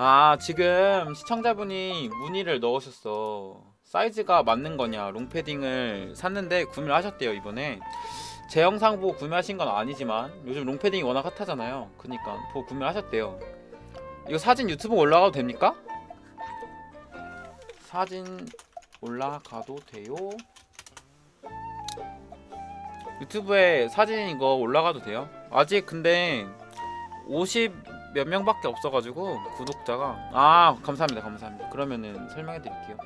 아 지금 시청자분이 문의를 넣으셨어 사이즈가 맞는 거냐 롱패딩을 샀는데 구매를 하셨대요 이번에 제 영상 보고 구매하신 건 아니지만 요즘 롱패딩이 워낙 핫하잖아요 그니까 보고 구매를 하셨대요 이거 사진 유튜브 올라가도 됩니까? 사진 올라가도 돼요? 유튜브에 사진 이거 올라가도 돼요? 아직 근데 50 몇 명밖에 없어가지고 구독자가 아 감사합니다 감사합니다. 그러면은 설명해 드릴게요.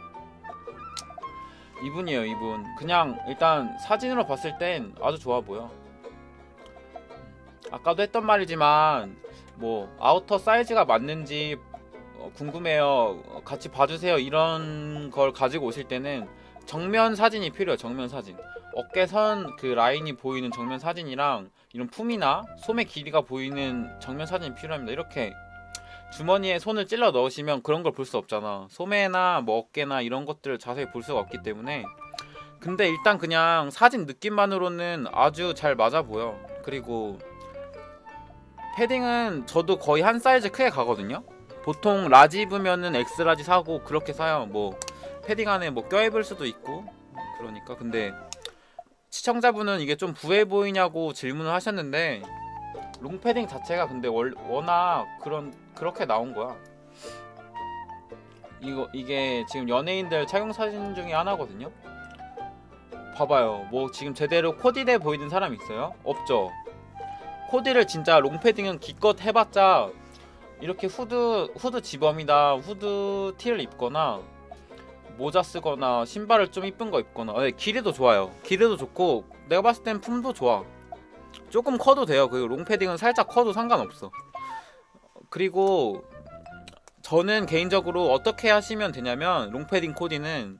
이분이에요 이분. 그냥 일단 사진으로 봤을 땐 아주 좋아 보여. 아까도 했던 말이지만 뭐 아우터 사이즈가 맞는지 어, 궁금해요. 어, 같이 봐주세요. 이런 걸 가지고 오실 때는 정면 사진이 필요해요 정면 사진 어깨선 그 라인이 보이는 정면 사진이랑 이런 품이나 소매 길이가 보이는 정면 사진이 필요합니다. 이렇게 주머니에 손을 찔러 넣으시면 그런 걸 볼 수 없잖아. 소매나 뭐 어깨나 이런 것들을 자세히 볼 수가 없기 때문에 근데 일단 그냥 사진 느낌만으로는 아주 잘 맞아 보여. 그리고 패딩은 저도 거의 한 사이즈 크게 가거든요. 보통 라지 입으면은 엑스라지 사고 그렇게 사요. 뭐 패딩 안에 뭐 껴입을 수도 있고 그러니까 근데 시청자분은 이게 좀 부해 보이냐고 질문을 하셨는데 롱패딩 자체가 근데 월, 워낙 그런 그렇게 나온 거야. 이거 이게 지금 연예인들 착용 사진 중에 하나거든요. 봐봐요. 뭐 지금 제대로 코디돼 보이는 사람 있어요? 없죠. 코디를 진짜 롱패딩은 기껏 해봤자 이렇게 후드 후드 지범이다 후드 티를 입거나 모자 쓰거나 신발을 좀 이쁜 거 입거나. 네, 길이도 좋아요. 길이도 좋고 내가 봤을 땐 품도 좋아. 조금 커도 돼요. 그리고 롱패딩은 살짝 커도 상관없어. 그리고 저는 개인적으로 어떻게 하시면 되냐면 롱패딩 코디는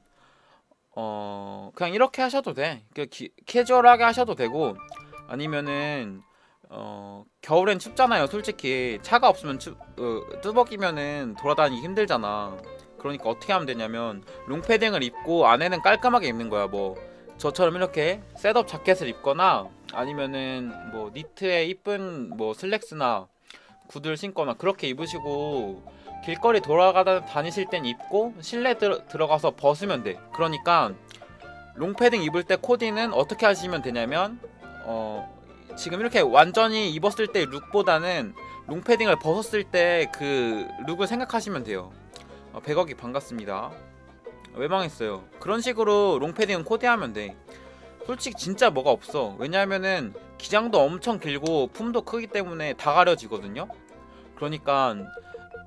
어 그냥 이렇게 하셔도 돼. 그 캐주얼하게 하셔도 되고 아니면은 어 겨울엔 춥잖아요 솔직히. 차가 없으면 추, 어, 뚜벅이면은 돌아다니기 힘들잖아 그러니까 어떻게 하면 되냐면 롱패딩을 입고 안에는 깔끔하게 입는 거야. 뭐 저처럼 이렇게 셋업 자켓을 입거나 아니면은 뭐 니트에 이쁜 뭐 슬랙스나 구두를 신거나 그렇게 입으시고 길거리 돌아가다 다니실 땐 입고 실내 들, 들어가서 벗으면 돼. 그러니까 롱패딩 입을 때 코디는 어떻게 하시면 되냐면 어 지금 이렇게 완전히 입었을 때 룩보다는 롱패딩을 벗었을 때 그 룩을 생각하시면 돼요 어, 100억이 반갑습니다. 왜 망했어요? 그런 식으로 롱패딩은 코디하면 돼. 솔직히 진짜 뭐가 없어. 왜냐하면은 기장도 엄청 길고 품도 크기 때문에 다 가려지거든요. 그러니까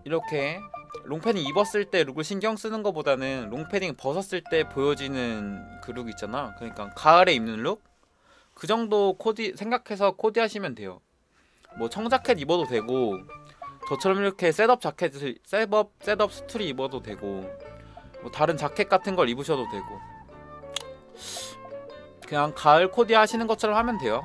이렇게 롱패딩 입었을 때 룩을 신경 쓰는 것보다는 롱패딩 벗었을 때 보여지는 그 룩 있잖아. 그러니까 가을에 입는 룩? 그 정도 코디 생각해서 코디하시면 돼요. 뭐 청자켓 입어도 되고 저처럼 이렇게 셋업 자켓을 셋업 셋업 스투리 입어도 되고 뭐 다른 자켓 같은 걸 입으셔도 되고. 그냥 가을 코디 하시는 것처럼 하면 돼요